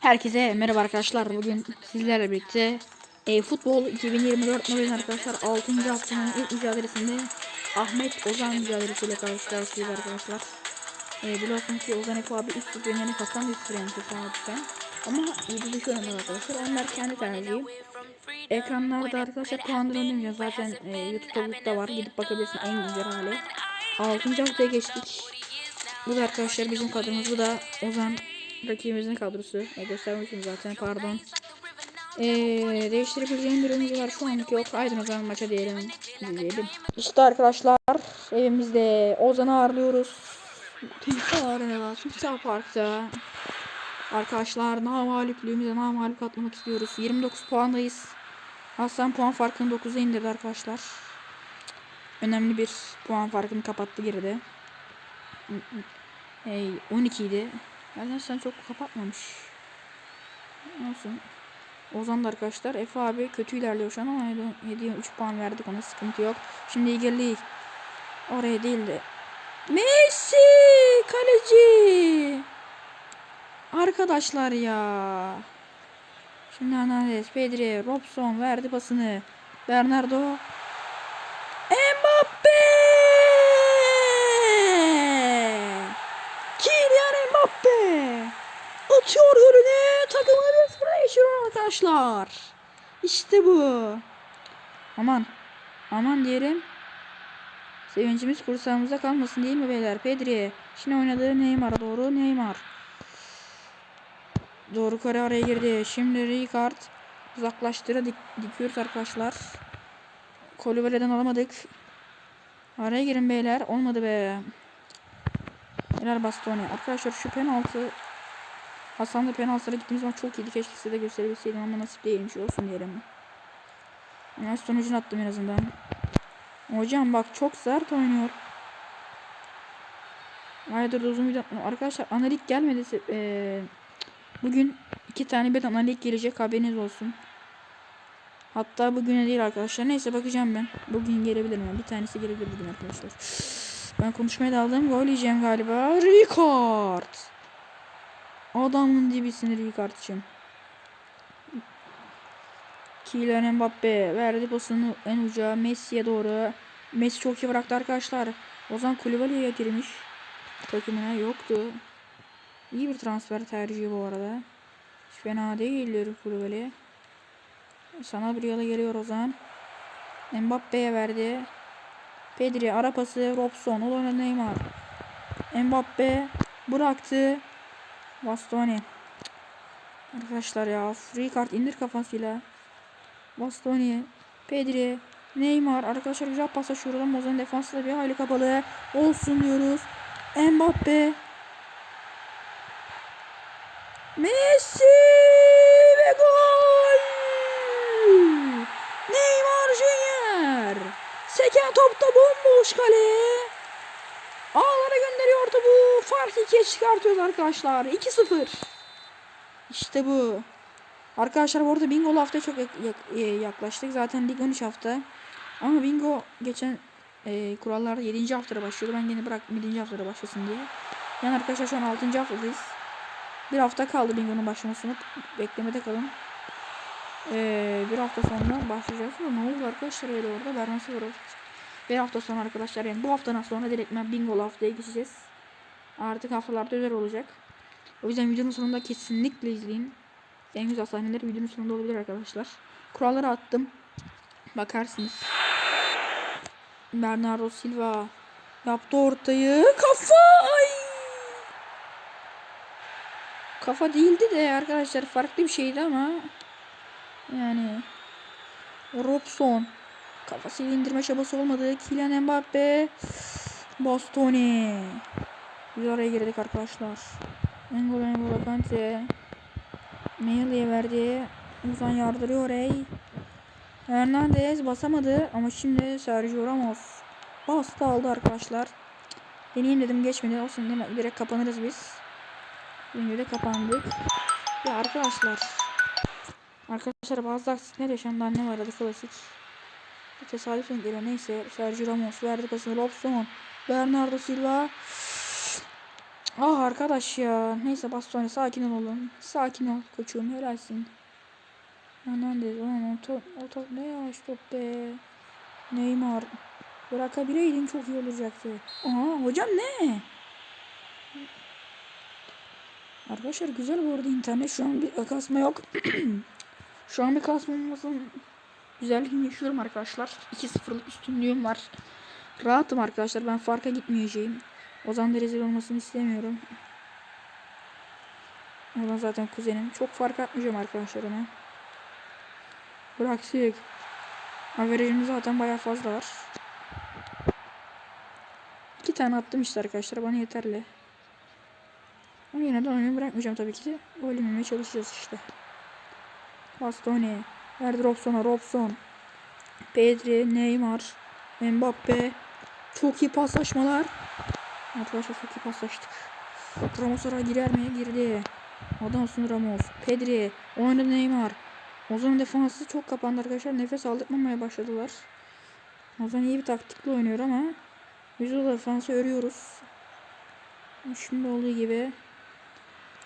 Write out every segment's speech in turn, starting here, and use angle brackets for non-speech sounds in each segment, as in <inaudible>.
Herkese merhaba arkadaşlar. Bugün sizlerle birlikte e, futbol 2024 Nobel arkadaşlar 6. haftanın ilk mücadelesinde Ahmet Ozan mücadelesiyle karşı karşıyayız arkadaşlar. E, biliyorsunuz ki Ozan Efe abi 3-0 yenerek Hasan 1-0 yenerek Hasan Ama videoda şu önemli arkadaşlar. Onlar kendi tercihi. Ekranlarda arkadaşlar puanları oynayacağız. Zaten e, YouTube'da da var. Gidip bakabilirsin en güncel hali. 6. haftaya geçtik. Bu da arkadaşlar bizim kadromuz. Bu da Ozan rakibimizin kadrosu. E, göstermişim zaten pardon. Ee, değiştirebileceğim bir oyuncu var şu anlık yok. Haydi o zaman maça diyelim. diyelim. İşte arkadaşlar evimizde Ozan'ı ağırlıyoruz. Timsah Arena, Timsah Park'ta. Arkadaşlar namalüplüğümüze namalüp atlamak istiyoruz. 29 puandayız. Hasan puan farkını 9'a indirdi arkadaşlar. Önemli bir puan farkını kapattı geride. Hey, 12 idi. Arkadaşlar çok kapatmamış. Olsun. Ozan da arkadaşlar. Efe abi kötü ilerliyor şu an ama 7'ye 3 puan verdik ona sıkıntı yok. Şimdi İgerli oraya değil de. Messi kaleci. Arkadaşlar ya. Şimdi Hernandez, Pedri, Robson verdi pasını. Bernardo. Mbappe. Kylian Mbappe. Atıyor golünü. Takımını bir sıfıra geçiriyor arkadaşlar. İşte bu. Aman. Aman diyelim. Sevincimiz kursağımıza kalmasın değil mi beyler? Pedri. Şimdi oynadığı Neymar'a doğru. Neymar. Doğru kare araya girdi. Şimdi Ricard. Uzaklaştıra dik dikiyoruz arkadaşlar. Kolibali'den alamadık. Araya girin beyler. Olmadı be. Helal Bastoni. Arkadaşlar şu penaltı Hasan'la penaltılara gittiğimiz zaman çok iyiydi. Keşke size de gösterebilseydim ama nasip değilmiş. Olsun diyelim. Yani sonucunu attım en azından. Hocam bak çok sert oynuyor. Aydır uzun video Arkadaşlar analik gelmedi. Ee, bugün iki tane bir analik gelecek haberiniz olsun. Hatta bugüne değil arkadaşlar. Neyse bakacağım ben. Bugün gelebilir mi? Bir tanesi gelebilir bugün arkadaşlar. Ben konuşmaya daldım. Gol yiyeceğim galiba. Ricard. Adamın dibisini Ricard'cığım. Kylian Mbappe verdi pasını en uca Messi'ye doğru. Messi çok iyi bıraktı arkadaşlar. Ozan Kulübali'ye girmiş. Takımına yoktu. İyi bir transfer tercihi bu arada. Hiç fena değildir Kulübali. Sana bir yola geliyor Ozan. Mbappe'ye verdi. Pedri ara pası Robson. O da Neymar. Mbappe bıraktı. Bastoni. Arkadaşlar ya free kart indir kafasıyla. Bastoni. Pedri. Neymar. Arkadaşlar güzel pas açıyor. Mozan defansı da bir hayli kapalı. Olsun diyoruz. Mbappe. Messi ve gol. Neymar Junior. Seken topta bomboş kale. Ağlara gönderiyor topu. Fark 2'ye çıkartıyoruz arkadaşlar. 2-0. İşte bu. Arkadaşlar bu arada bingo haftaya çok e, yaklaştık. Zaten lig 13 hafta. Ama bingo geçen e, kurallarda 7. haftada başlıyordu. Ben yine bırak 7. haftada başlasın diye. Yani arkadaşlar şu an 6. haftadayız. Bir hafta kaldı bingonun başlamasını. Beklemede kalın. Ee, bir hafta sonra başlayacağız. Ne oldu arkadaşlar öyle orada? Bernası var. Bir hafta sonra arkadaşlar yani bu haftadan sonra direktmen bingo haftaya geçeceğiz. Artık haftalarda özel olacak. O yüzden videonun sonunda kesinlikle izleyin. En güzel sahneler videonun sonunda olabilir arkadaşlar. Kuralları attım. Bakarsınız. Bernardo Silva yaptı ortayı. Kafa! Ay! Kafa değildi de arkadaşlar farklı bir şeydi ama yani Robson kafasıyla indirme çabası olmadı. Kylian Mbappe Bastoni Biz oraya girdik arkadaşlar. Engolo Engolo Kante Meyli'ye verdi. Uzan yardırıyor ey. Hernandez basamadı ama şimdi Sergio Ramos bastı aldı arkadaşlar. Deneyeyim dedim geçmedi. Olsun değil mi? Direkt kapanırız biz. Şimdi de kapandık. Ya arkadaşlar. Arkadaşlar bazı aksilikler yaşandı. Annem aradı klasik. Bir tesadüf geliyor. Neyse. Sergio Ramos verdi pasını. Robson. Bernardo Silva. Ah arkadaş ya. Neyse Bastoni sakin ol oğlum. Sakin ol koçum helalsin. Hernandez ulan o top, o top ne yavaş top be. Neymar. Bırakabileydin çok iyi olacaktı. Aa hocam ne? Arkadaşlar güzel bu arada internet şu an bir kasma yok. <clears throat> şu an bir kasma olmasın. Güzelliğini yaşıyorum arkadaşlar. 2-0'lık üstünlüğüm var. Rahatım arkadaşlar. Ben farka gitmeyeceğim. Ozan da rezil olmasını istemiyorum. Ozan zaten kuzenim. Çok fark atmayacağım arkadaşlar ona. Bıraktık. Averajımız zaten bayağı fazla var. İki tane attım işte arkadaşlar. Bana yeterli. Ama yine de oyunu bırakmayacağım tabii ki de. Gol çalışacağız işte. Bastoni. Verdi Robson'a. Robson. Pedri. Neymar. Mbappe. Çok iyi paslaşmalar. Arkadaşlar çok iyi paslaştık. Ramos oraya girer mi? Girdi. Adamsın Ramos. Pedri. Oynadı Neymar. Ozan'ın defansı çok kapandı arkadaşlar. Nefes aldırmamaya başladılar. Ozan iyi bir taktikle oynuyor ama biz o defansı örüyoruz. Şimdi olduğu gibi.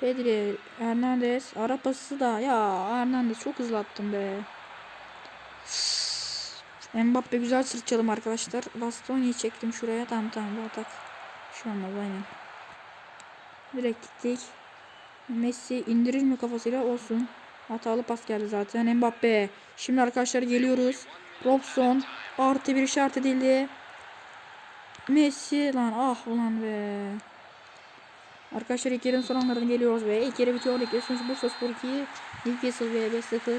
Pedri, Hernandez, ara pası da ya Hernandez çok hızlı attım be. Mbappe güzel sırtçalım arkadaşlar. Bastoni'yi çektim şuraya. Tamam tamam bu atak. Şu an aynen. Direkt gittik. Messi indirir mi kafasıyla olsun. Hatalı pas geldi zaten. Mbappe. Şimdi arkadaşlar geliyoruz. Robson. Artı bir işaret edildi. Messi lan ah ulan be. Arkadaşlar ilk yarının son anlarına geliyoruz ve ilk yarı bitiyor. İlk yarı Bursa Spor 2. Newcastle ve 5-0.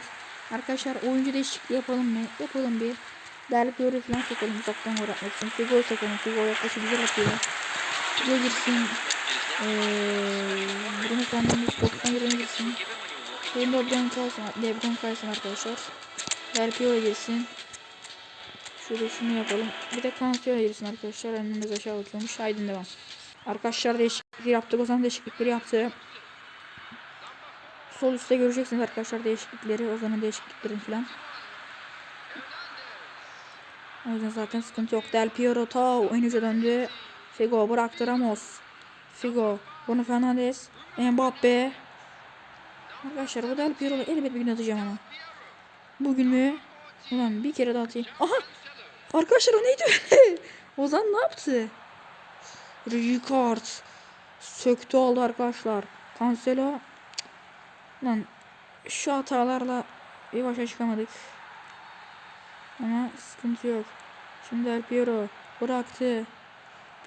Arkadaşlar oyuncu değişikliği yapalım mı? Yapalım bir. Değerli Fiore falan sokalım uzaktan gol atmak için. Figo sokalım. Figo yaklaşık güzel atıyor. Figo girsin. Ee, Bruno Fernandes 90 yerine girsin. De Lebron kalsın. Lebron kalsın arkadaşlar. Fiore girsin. Şöyle şunu yapalım. Bir de Cancelo girsin arkadaşlar. Önümüz aşağı bakıyormuş. Haydi devam. Arkadaşlar değişiklikleri yaptık. O zaman değişiklikleri yaptı. Sol üstte göreceksiniz arkadaşlar değişiklikleri. O zaman değişikliklerin falan. O yüzden zaten sıkıntı yok. Del Piero ta oyuncu döndü. Figo bıraktı Ramos. Figo. Bruno Fernandes. Mbappe. Arkadaşlar bu Del Piero'yu elbet bir gün atacağım ama. Bugün mü? Ulan bir kere daha atayım. Aha! Arkadaşlar o neydi? <laughs> Ozan ne yaptı? Ricard. Söktü aldı arkadaşlar. Cancelo. Lan şu hatalarla bir başa çıkamadık. Ama sıkıntı yok. Şimdi Del Piero bıraktı.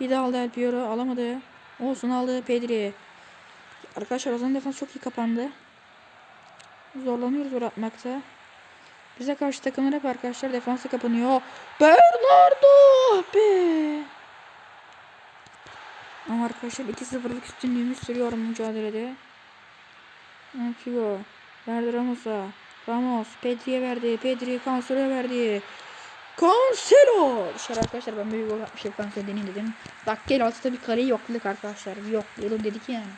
Bir daha aldı Del Piero alamadı. Olsun aldı Pedri. Arkadaşlar Ozan'ın defans çok iyi kapandı. Zorlanıyoruz gol atmakta. Bize karşı takımlar hep arkadaşlar defansa kapanıyor. Bernardo be. Ama arkadaşlar 2-0'lık üstünlüğümüz sürüyor mücadelede. Figo. Verdi Ramos'a. Ramos. Pedri'ye verdi. Pedri Cancelo'ya verdi. Cancelo. Dışarı arkadaşlar ben bir gol atmışım Cancelo deneyim dedim. Dakika 56'da bir kareyi yokladık arkadaşlar. Yoklayalım dedik yani.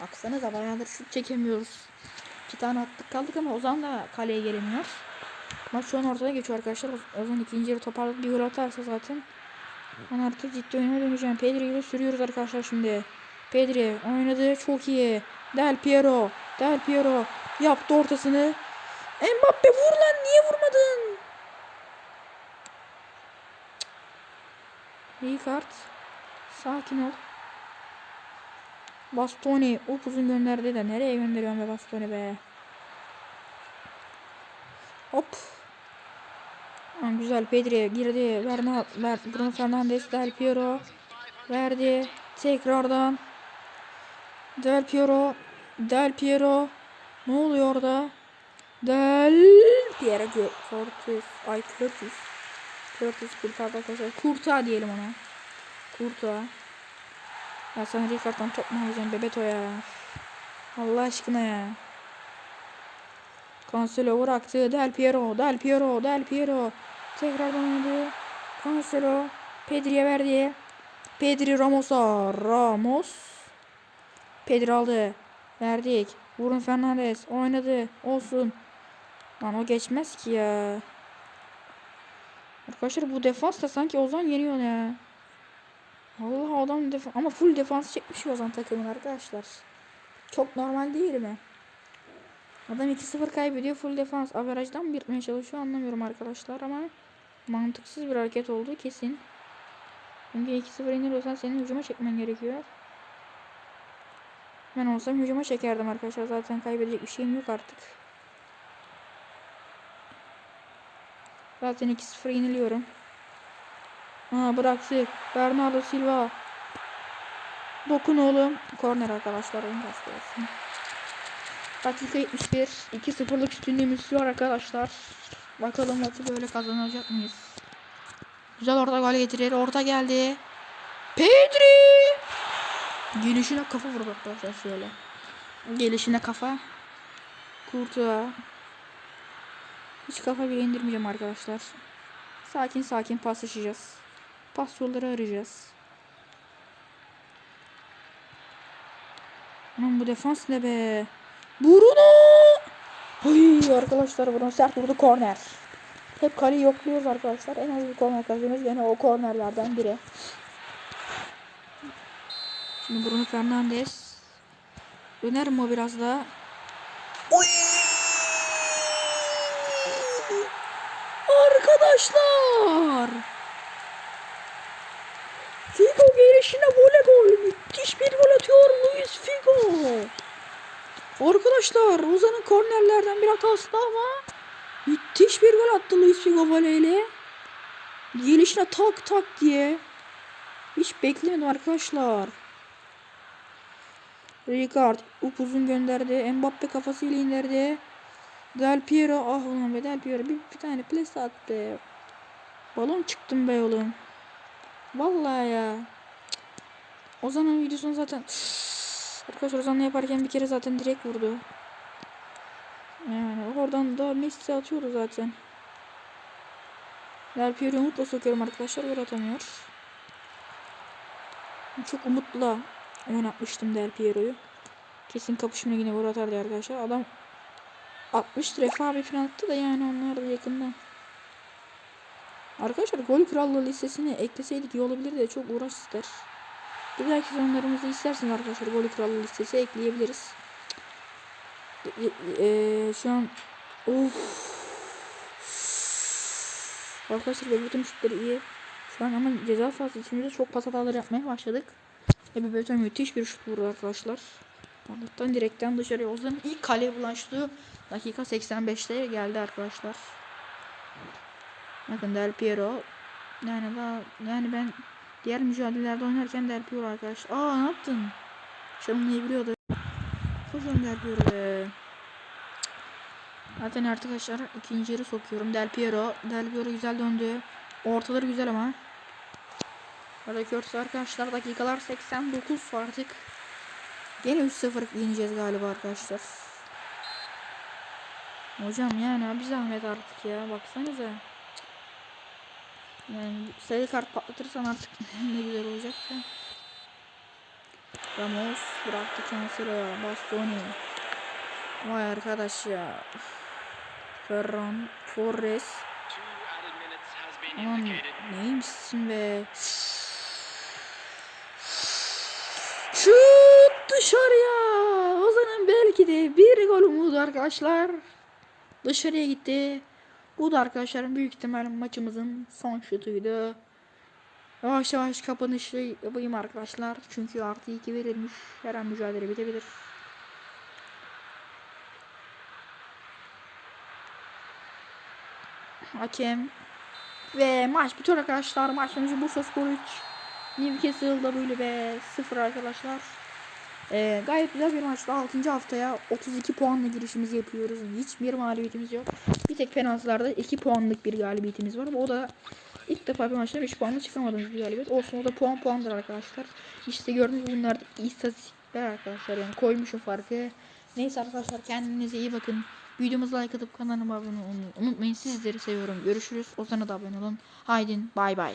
Baksanıza bayağıdır şut çekemiyoruz. İki tane attık kaldık ama Ozan da kaleye gelemiyor. Maç şu an ortada geçiyor arkadaşlar. Ozan ikinci yarı toparlayıp bir gol atarsa zaten ben artık ciddi oyuna döneceğim. Pedri ile sürüyoruz arkadaşlar şimdi. Pedri oynadı çok iyi. Del Piero. Del Piero yaptı ortasını. Mbappe vur lan niye vurmadın? İyi. Sakin ol. Bastoni upuzun gönderdi de nereye gönderiyorum be Bastoni be. Hop. Ha, güzel Pedri girdi. Verma, ver, Bruno Fernandes Del Piero verdi. Tekrardan Del Piero Del Piero ne oluyor orada? Del Piero Curtis ay Curtis Curtis kurtardı arkadaşlar. Kurta diyelim ona. Kurta. Ya sen Ricard'dan top mu alacaksın Bebeto ya? Allah aşkına ya. Cancelo bıraktı. Del Piero, Del Piero, Del Piero. Tekrardan oynadı. Cancelo Pedri'ye verdi. Pedri Ramos'a. Ramos. Pedri aldı. Verdik. Bruno Fernandes oynadı. Olsun. Lan o geçmez ki ya. Arkadaşlar bu defans da sanki Ozan yeniyor ya. Allah adam defans ama full defans çekmiş o zaman takımın arkadaşlar. Çok normal değil mi? Adam 2-0 kaybediyor full defans. Averajdan mı yırtmaya çalışıyor anlamıyorum arkadaşlar ama mantıksız bir hareket oldu kesin. Çünkü 2-0 yeniliyorsan senin hücuma çekmen gerekiyor. Ben olsam hücuma çekerdim arkadaşlar. Zaten kaybedecek bir şeyim yok artık. Zaten 2-0 yeniliyorum. Ha bıraktık. Bernardo Silva. Dokun oğlum. Korner arkadaşlar. Oyun olsun. Dakika 71. 2-0'lık üstünlüğümüz var arkadaşlar. Bakalım maçı böyle kazanacak mıyız? Güzel orta gol getirir. Orta geldi. Pedri. Gelişine kafa vurdu arkadaşlar şöyle. Gelişine kafa. Kurtuğa. Hiç kafa bile indirmeyeceğim arkadaşlar. Sakin sakin paslaşacağız. Pas yolları arayacağız. Aman bu defans ne be? Bruno! Ay arkadaşlar Bruno sert vurdu korner. Hep kaleyi yokluyoruz arkadaşlar. En az bir korner kazanıyoruz. Yine o kornerlerden biri. Şimdi Bruno Fernandes. Döner mi o biraz daha? Arkadaşlar! Figo gelişine vole gol. Müthiş bir gol atıyor Luis Figo. Arkadaşlar Ozan'ın kornerlerden bir hatası da ama müthiş bir gol attı Luis Figo voleyle. Gelişine tak tak diye. Hiç beklemedim arkadaşlar. Ricard upuzun gönderdi. Mbappe kafasıyla indirdi. Del Piero ah ulan be Del Piero bir, bir tane ples attı. Balon çıktım be oğlum. Vallahi ya. Cık. Ozan'ın videosunu zaten Arkadaşlar Ozan'la yaparken bir kere zaten direkt vurdu. Yani oradan da Messi atıyordu zaten. Del Piero'yu umutla sokuyorum arkadaşlar. Gol atamıyor. Çok umutla oynatmıştım Del Piero'yu. Kesin kapışmaya yine gol atardı arkadaşlar. Adam 60 defa bir falan attı da yani onlar da yakında. Arkadaşlar gol krallığı listesine ekleseydik iyi olabilir de çok uğraş ister. Bir dahaki sezonlarımızda isterseniz arkadaşlar gol krallığı listesi ekleyebiliriz. Eee şu an of Arkadaşlar ve bütün şutları iyi. Şu an ama ceza sahası içinde çok pas hataları yapmaya başladık. Ebu Beton müthiş bir şut vurdu arkadaşlar. Allah'tan direkten dışarıya Ozan'ın ilk kale bulan şutu dakika 85'te geldi arkadaşlar. Bakın Del Piero yani daha yani ben diğer mücadelelerde oynarken Del Piero arkadaşlar. Aa ne yaptın? Çalımlayı biliyordu. Koşun Del Piero be. Zaten arkadaşlar ikinci yarı sokuyorum. Del Piero. Del Piero güzel döndü. Ortaları güzel ama. Buradaki arkadaşlar dakikalar 89 artık. Gene 3-0 yeneceğiz galiba arkadaşlar. Hocam yani bir zahmet artık ya baksanıza. Yani sayı kart patlatırsan artık <laughs> ne güzel olacak ya. Ramos bıraktı Cancelo Bastoni. Vay arkadaş ya. Ferran Torres. Aman neymişsin be. Şut dışarıya. Ozan'ın belki de bir gol umudu arkadaşlar. Dışarıya gitti. Bu da arkadaşlar büyük ihtimal maçımızın son şutuydu. Yavaş yavaş kapanışı yapayım arkadaşlar. Çünkü artı 2 verilmiş. Her an mücadele bitebilir. Hakem. Ve maç bitiyor arkadaşlar. Maç sonucu Bursa Spor 3. Newcastle'da böyle be 0 arkadaşlar. Ee, gayet güzel bir maçta 6. haftaya 32 puanla girişimizi yapıyoruz. Hiçbir mağlubiyetimiz yok. Bir tek penaltılarda 2 puanlık bir galibiyetimiz var. O da ilk defa bir maçta 3 puanla çıkamadığımız bir galibiyet. Olsun o da puan puandır arkadaşlar. İşte gördüğünüz bunlar istatistikler arkadaşlar. Yani koymuşum farkı. Neyse arkadaşlar kendinize iyi bakın. Videomuza like atıp kanalıma abone olmayı unutmayın. Sizleri seviyorum. Görüşürüz. Ozan'a da abone olun. Haydin bay bay.